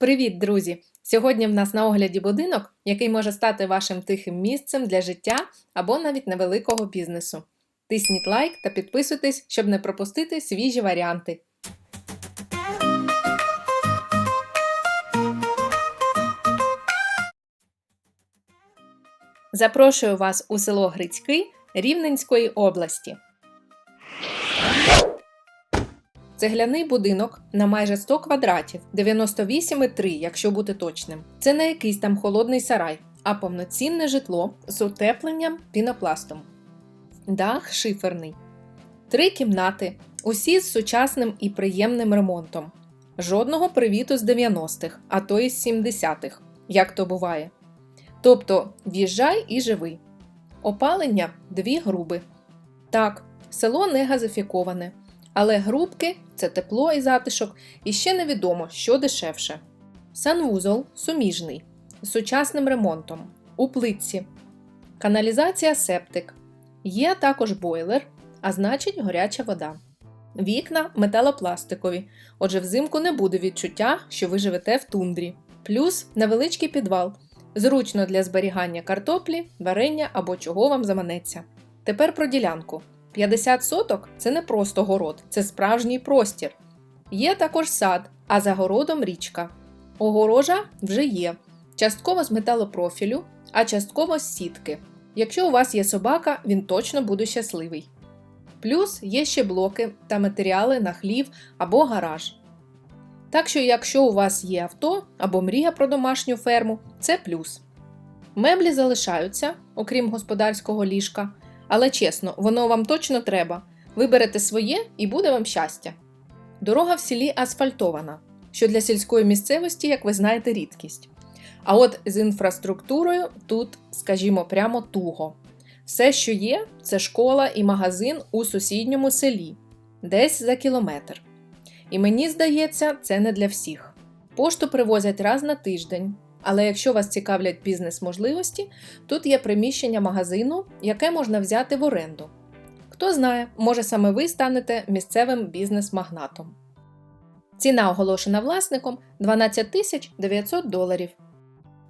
Привіт, друзі! Сьогодні в нас на огляді будинок, який може стати вашим тихим місцем для життя або навіть невеликого бізнесу. Тисніть лайк та підписуйтесь, щоб не пропустити свіжі варіанти. Запрошую вас у село Грицький Рівненської області. Цегляний будинок на майже 100 квадратів, 98,3, якщо бути точним. Це не якийсь там холодний сарай, а повноцінне житло з утепленням пінопластом. Дах шиферний. Три кімнати, усі з сучасним і приємним ремонтом. Жодного привіту з 90-х, а то і з 70-х, як то буває. Тобто в'їжджай і живи. Опалення дві груби. Так, село не газифіковане. Але грубки це тепло і затишок, і ще невідомо, що дешевше. Санвузол суміжний з сучасним ремонтом у плитці. Каналізація септик. Є також бойлер, а значить горяча вода. Вікна металопластикові, отже, взимку не буде відчуття, що ви живете в тундрі. Плюс невеличкий підвал. Зручно для зберігання картоплі, варення або чого вам заманеться. Тепер про ділянку. 50 соток це не просто город, це справжній простір. Є також сад, а за городом річка. Огорожа вже є, частково з металопрофілю, а частково з сітки. Якщо у вас є собака, він точно буде щасливий. Плюс є ще блоки та матеріали на хлів або гараж. Так що, якщо у вас є авто або мрія про домашню ферму, це плюс. Меблі залишаються, окрім господарського ліжка. Але чесно, воно вам точно треба. Виберете своє і буде вам щастя. Дорога в селі асфальтована, що для сільської місцевості, як ви знаєте, рідкість. А от з інфраструктурою тут, скажімо, прямо туго. Все, що є, це школа і магазин у сусідньому селі, десь за кілометр. І мені здається, це не для всіх. Пошту привозять раз на тиждень, але якщо вас цікавлять бізнес-можливості, тут є приміщення магазину, яке можна взяти в оренду. Хто знає, може саме ви станете місцевим бізнес-магнатом. Ціна оголошена власником 12 тисяч 900 доларів.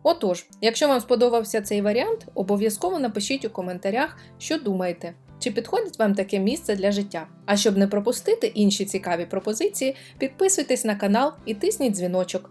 Отож, якщо вам сподобався цей варіант, обов'язково напишіть у коментарях, що думаєте, чи підходить вам таке місце для життя. А щоб не пропустити інші цікаві пропозиції, підписуйтесь на канал і тисніть дзвіночок.